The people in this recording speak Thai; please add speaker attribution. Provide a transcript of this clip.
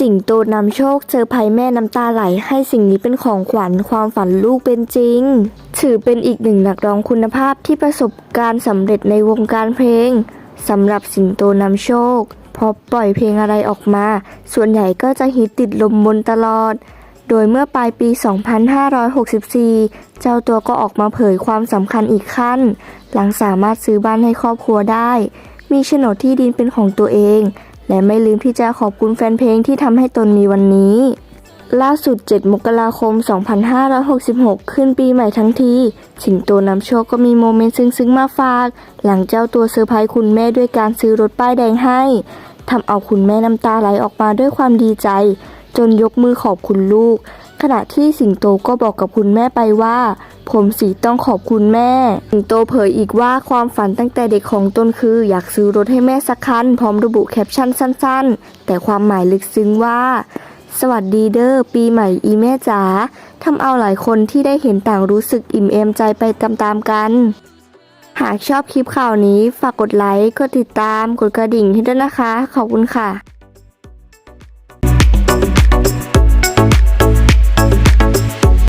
Speaker 1: สิงโตนำโชคเซอร์ไพรส์แม่น้ำตาไหล ให้สิ่งนี้เป็นของขวัญความฝันลูกเป็นจริง ถือเป็นอีกหนึ่งนักร้องคุณภาพที่ประสบการณ์สำเร็จในวงการเพลงสำหรับสิงโตนำโชค พอปล่อยเพลงอะไรออกมา ส่วนใหญ่ก็จะฮิตติดลมบนตลอด โดยเมื่อปลายปี 2564 เจ้าตัวก็ออกมาเผยความสำคัญอีกขั้น หลังสามารถซื้อบ้านให้ครอบครัวได้ มีโฉนดที่ดินเป็นของตัวเอง และไม่ลืมที่จะขอบคุณแฟนเพลงที่ทำให้ตนมีวันนี้ ล่าสุด 7 มกราคม 2566 ขึ้นปีใหม่ทั้งที สิงโตนำโชคก็มีโมเมนต์ซึ้งๆ มาฝาก หลังเจ้าตัวเซอร์ไพรส์คุณแม่ด้วยการซื้อรถป้ายแดงให้ทำเอาคุณแม่น้ำตาไหลออกมาด้วยความดีใจ จนยกมือขอบคุณลูก ขณะที่สิงโตก็บอกกับคุณแม่ไปว่า ผมสีต้องขอบคุณแม่สิงโตเผยอีกว่าความฝันตั้งแต่เด็กของตนคือ อยากซื้อรถให้แม่สักคัน พร้อมระบุแคปชั่นสั้น ๆ แต่ความหมายลึกซึ้งว่า สวัสดีเด้อปีใหม่อีแม่จ๋าทำเอาหลายคนที่ได้เห็นต่างรู้สึกอิ่มเอมใจไปตามๆกัน หากชอบคลิปข่าวนี้ฝากกดไลค์ กดติดตาม กดกระดิ่งให้ด้วยนะคะ ขอบคุณค่ะ